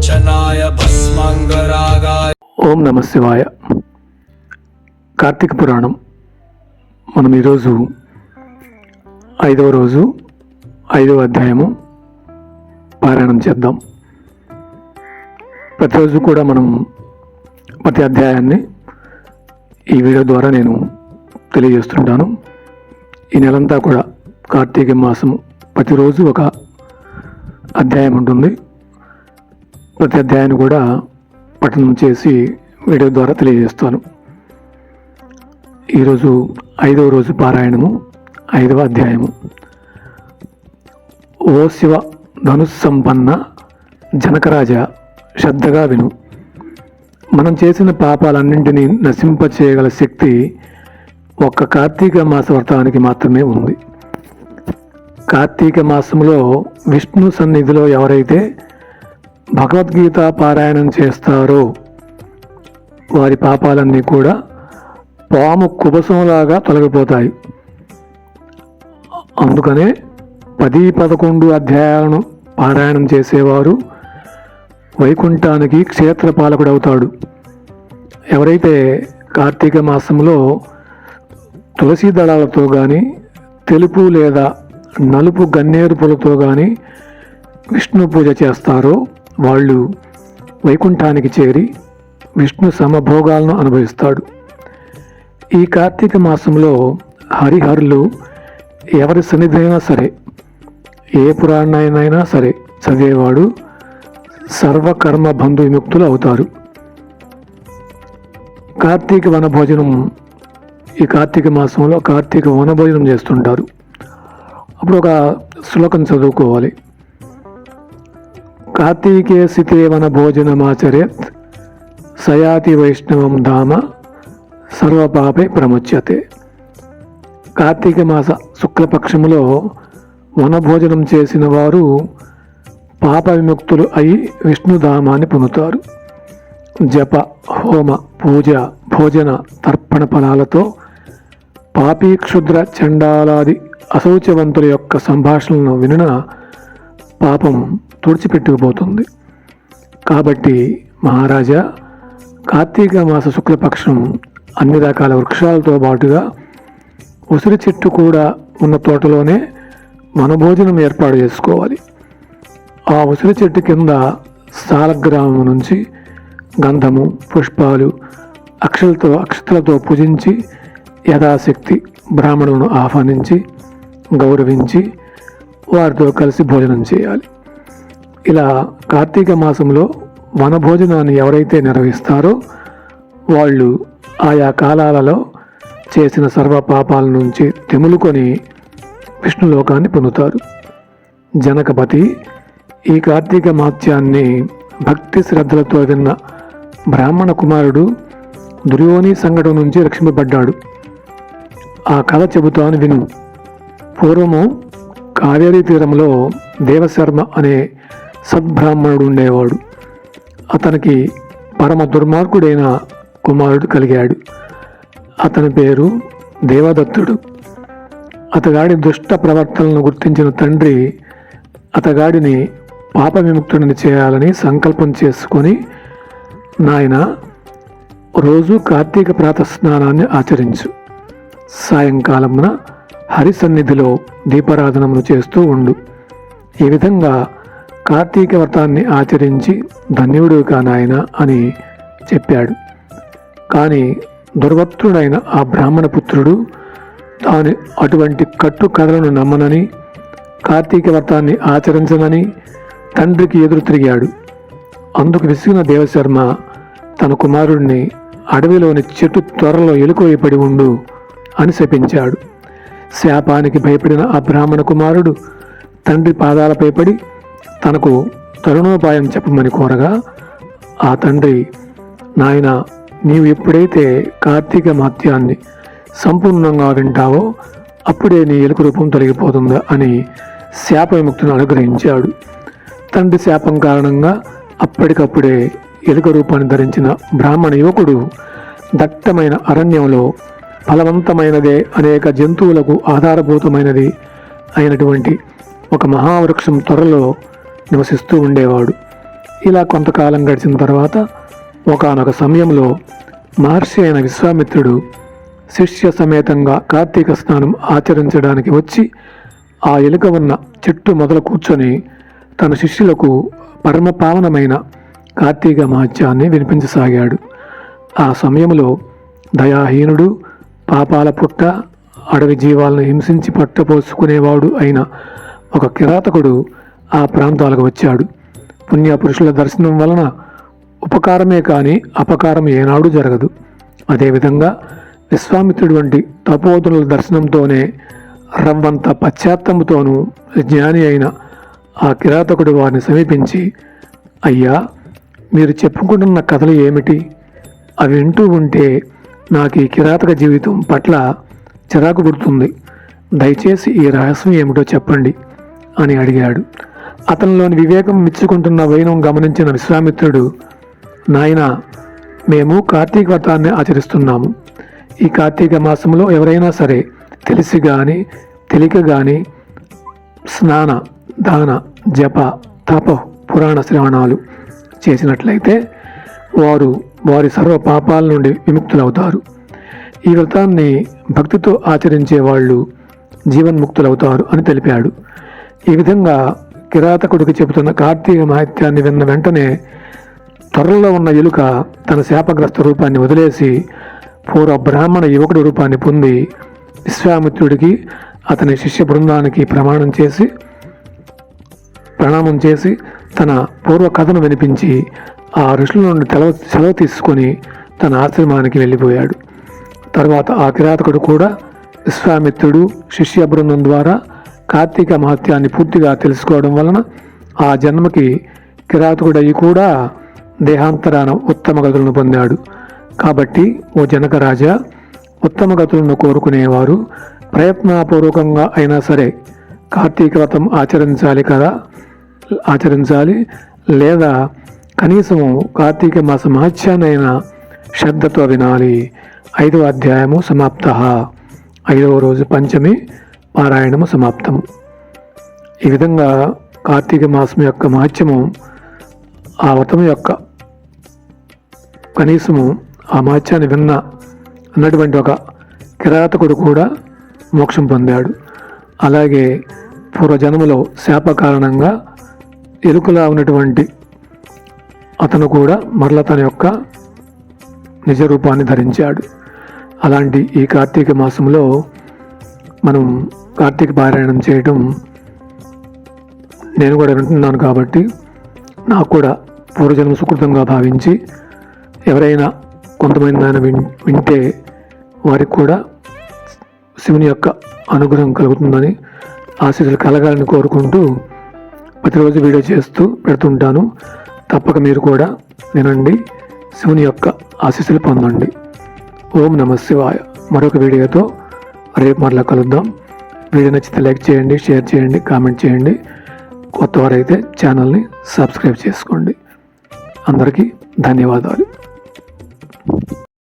భస్మంగరాగాయ ఓం నమ శివాయ. కార్తీక పురాణం. మనం ఈరోజు ఐదవ రోజు ఐదవ అధ్యాయము పారాయణం చేద్దాం. ప్రతిరోజు కూడా మనం ప్రతి అధ్యాయాన్ని ఈ వీడియో ద్వారా నేను తెలియజేస్తుంటాను. ఈ నెలంతా కూడా కార్తీక మాసం ప్రతిరోజు ఒక అధ్యాయం ఉంటుంది. ప్రతి అధ్యాయాన్ని కూడా పఠనం చేసి వీడియో ద్వారా తెలియజేస్తాను. ఈరోజు ఐదవ రోజు పారాయణము ఐదవ అధ్యాయము. ఓ శివ ధనుస్సంపన్న జనకరాజ శ్రద్ధగా విను. మనం చేసిన పాపాలన్నింటినీ నశింపచేయగల శక్తి ఒక్క కార్తీక మాస వ్రతానికి మాత్రమే ఉంది. కార్తీక మాసంలో విష్ణు సన్నిధిలో ఎవరైతే భగవద్గీత పారాయణం చేస్తారో. వారి పాపాలన్నీ కూడా పాము కుబసంలాగా తొలగిపోతాయి. అందుకనే పది పదకొండు అధ్యాయాలను పారాయణం చేసేవారు వైకుంఠానికి క్షేత్రపాలకుడవుతాడు. ఎవరైతే కార్తీక మాసంలో తులసి దళాలతో కానీ తెలుపు లేదా నలుపు గన్నేరు పూలతో కానీ విష్ణు పూజ చేస్తారో వాళ్ళు వైకుంఠానికి చేరి విష్ణు సమభోగాలను అనుభవిస్తాడు. ఈ కార్తీక మాసంలో హరిహరులు ఎవరి సన్నిధైనా సరే ఏ పురాణాయనైనా సరే చదివేవాడు సర్వకర్మ బంధు విముక్తులు అవుతారు. కార్తీక వనభోజనం ఈ కార్తీక మాసంలో కార్తీక వనభోజనం చేస్తుంటారు. అప్పుడు ఒక శ్లోకం చదువుకోవాలి. కార్తీకే సితే వన భోజనమాచరేత్ సయాతి వైష్ణవం ధామ సర్వపాపే ప్రముచ్యతే. కార్తీక మాస శుక్లపక్షములో వనభోజనం చేసిన వారు పాప విముక్తులు అయి విష్ణుధామాన్ని పొందుతారు. జప హోమ పూజ భోజన తర్పణ ఫలాలతో పాపీ క్షుద్ర చండాలాది అశౌచవంతుల యొక్క సంభాషణలను వినిన పాపం తుడిచిపెట్టుకుపోతుంది. కాబట్టి మహారాజా కార్తీక మాస శుక్లపక్షం అన్ని రకాల వృక్షాలతో పాటుగా ఉసిరి చెట్టు కూడా ఉన్న తోటలోనే వనభోజనం ఏర్పాటు చేసుకోవాలి. ఆ ఉసిరి చెట్టు కింద సాలగ్రామం నుంచి గంధము పుష్పాలు అక్షలతో అక్షతలతో పూజించి యథాశక్తి బ్రాహ్మణులను ఆహ్వానించి గౌరవించి వారితో కలిసి భోజనం చేయాలి. ఇలా కార్తీక మాసంలో వనభోజనాన్ని ఎవరైతే నిర్వహిస్తారో వాళ్ళు ఆయా కాలాలలో చేసిన సర్వ పాపాల నుంచి తెములుకొని విష్ణులోకాన్ని పొందుతారు. జనకపతి ఈ కార్తీక మాత్యాన్ని భక్తి శ్రద్ధలతో విన్న బ్రాహ్మణ కుమారుడు దుర్యోని సంఘటన నుంచి రక్షింపబడ్డాడు. ఆ కథ చెబుతాను విను. పూర్వము కావేరీ తీరంలో దేవశర్మ అనే సద్బ్రాహ్మణుడు ఉండేవాడు. అతనికి పరమ దుర్మార్గుడైన కుమారుడు కలిగాడు. అతని పేరు దేవదత్తుడు. అతగాడి దుష్ట ప్రవర్తనలను గుర్తించిన తండ్రి అతగాడిని పాప విముక్తుడిని చేయాలని సంకల్పం చేసుకొని నాయన రోజు కార్తీక ప్రాతస్నానాన్ని ఆచరించు. సాయంకాలమున హరి సన్నిధిలో దీపారాధనములు చేస్తూ ఉండు. ఈ విధంగా కార్తీక వ్రతాన్ని ఆచరించి ధన్యుడు కానాయన అని చెప్పాడు. కానీ దుర్వక్తుడైన ఆ బ్రాహ్మణ పుత్రుడు తాను అటువంటి కట్టు కథలను నమ్మనని కార్తీక వ్రతాన్ని ఆచరించనని తండ్రికి ఎదురు తిరిగాడు. అందుకు విసిగిన దేవశర్మ తన కుమారుడిని అడవిలోని చెట్టు త్వరలో ఎలుకోయపడి ఉండు అని శపించాడు. శాపానికి భయపడిన ఆ బ్రాహ్మణ కుమారుడు తండ్రి పాదాలపై పడి తనకు తరుణోపాయం చెప్పమని కోరగా ఆ తండ్రి నాయన నీవు ఎప్పుడైతే కార్తీక మహత్యాన్ని సంపూర్ణంగా వింటావో అప్పుడే నీ ఎలుక రూపం తొలగిపోతుందా అని శాప విముక్తిని అనుగ్రహించాడు. తండ్రి శాపం కారణంగా అప్పటికప్పుడే ఎలుక రూపాన్ని ధరించిన బ్రాహ్మణ యువకుడు దట్టమైన అరణ్యంలో ఫలవంతమైనదే అనేక జంతువులకు ఆధారభూతమైనది అయినటువంటి ఒక మహావృక్షం త్వరలో నివసిస్తూ ఉండేవాడు. ఇలా కొంతకాలం గడిచిన తర్వాత ఒకానొక సమయంలో మహర్షి అయిన విశ్వామిత్రుడు శిష్య సమేతంగా కార్తీక స్నానం ఆచరించడానికి వచ్చి ఆ ఎలుక ఉన్న చెట్టు మొదలు కూర్చొని తన శిష్యులకు పరమ పావనమైన కార్తీక మహత్యాన్ని వినిపించసాగాడు. ఆ సమయంలో దయాహీనుడు పాపాల పుట్ట అడవి జీవాలను హింసించి పట్టపోసుకునేవాడు అయిన ఒక కిరాతకుడు ఆ ప్రాంతాలకు వచ్చాడు. పుణ్యపురుషుల దర్శనం వలన ఉపకారమే కానీ అపకారం ఏనాడు జరగదు. అదేవిధంగా విశ్వామిత్రుడు వంటి తపోతుల దర్శనంతోనే రవ్వంత పశ్చాత్తంతోనూ జ్ఞాని అయిన ఆ కిరాతకుడు వారిని సమీపించి అయ్యా మీరు చెప్పుకుంటున్న కథలు ఏమిటి? అవి వింటూ ఉంటే నాకు ఈ కిరాతక జీవితం పట్ల చిరాకు పుడుతుంది. దయచేసి ఈ రహస్యం ఏమిటో చెప్పండి అని అడిగాడు. అతనిలోని వివేకం మెచ్చుకుంటున్న వైనం గమనించిన విశ్వామిత్రుడు నాయన మేము కార్తీక వ్రతాన్ని ఆచరిస్తున్నాము. ఈ కార్తీక మాసంలో ఎవరైనా సరే తెలిసి కానీ తెలియక కానీ స్నాన దాన జప తప పురాణ శ్రవణాలు చేసినట్లయితే వారు వారి సర్వ పాపాల నుండి విముక్తులవుతారు. ఈ వ్రతాన్ని భక్తితో ఆచరించే వాళ్ళు జీవన్ముక్తులవుతారు అని తెలిపాడు. ఈ విధంగా కిరాతకుడికి చెబుతున్న కార్తీక మహత్యాన్ని విన్న వెంటనే త్వరలో ఉన్న ఎలుక తన శాపగ్రస్త రూపాన్ని వదిలేసి పూర్వ బ్రాహ్మణ యువకుడి రూపాన్ని పొంది విశ్వామిత్రుడికి అతని శిష్య బృందానికి ప్రమాణం చేసి ప్రణామం చేసి తన పూర్వ కథను వినిపించి ఆ ఋషుల నుండి తెలవ సెలవు తీసుకొని తన ఆశ్రమానికి వెళ్ళిపోయాడు. తర్వాత ఆ కిరాతకుడు కూడా విశ్వామిత్రుడు శిష్య బృందం ద్వారా కార్తీక మహత్యాన్ని పూర్తిగా తెలుసుకోవడం వలన ఆ జన్మకి కిరాతకుడయ్యి కూడా దేహాంతరాన ఉత్తమ గతులను పొందాడు. కాబట్టి ఓ జనక రాజా ఉత్తమ గతులను కోరుకునేవారు. ప్రయత్నపూర్వకంగా అయినా సరే కార్తీక వ్రతం ఆచరించాలి కదా? ఆచరించాలి. లేదా కనీసము కార్తీక మాస మహత్యానైనా శ్రద్ధతో వినాలి. ఐదవ అధ్యాయము సమాప్త. ఐదవ రోజు పంచమి. పారాయణము సమాప్తము ఈ విధంగా కార్తీక మాసం యొక్క మహత్యము ఆ వ్రతం యొక్క కనీసము ఆ మహత్యాన్ని విన్న అన్నటువంటి ఒక కిరాతకుడు కూడా మోక్షం పొందాడు. అలాగే పూర్వజన్మలో శాప కారణంగా ఎలుకలా ఉన్నటువంటి అతను కూడా మరల తన యొక్క నిజ రూపాన్ని ధరించాడు. అలాంటి ఈ కార్తీక మాసంలో మనం కార్తీక పారాయణం చేయటం నేను కూడా వింటున్నాను కాబట్టి నాకు కూడా పూర్వజన్మ సుకృతంగా భావించి ఎవరైనా కొంతమంది ఆయన విన్ వింటే వారికి కూడా శివుని యొక్క అనుగ్రహం కలుగుతుందని ఆశీస్సులు కలగాలని కోరుకుంటూ ప్రతిరోజు వీడియో చేస్తూ పెడుతుంటాను. తప్పక మీరు కూడా వినండి శివుని యొక్క ఆశీస్సులు పొందండి. ఓం నమ శివాయ. మరొక వీడియోతో రేపు మరలా కలుద్దాం. వీడియో నచ్చితే లైక్ చేయండి షేర్ చేయండి కామెంట్ చేయండి. కొత్త వారైతే ఛానల్ని సబ్స్క్రైబ్ చేసుకోండి. అందరికీ ధన్యవాదాలు.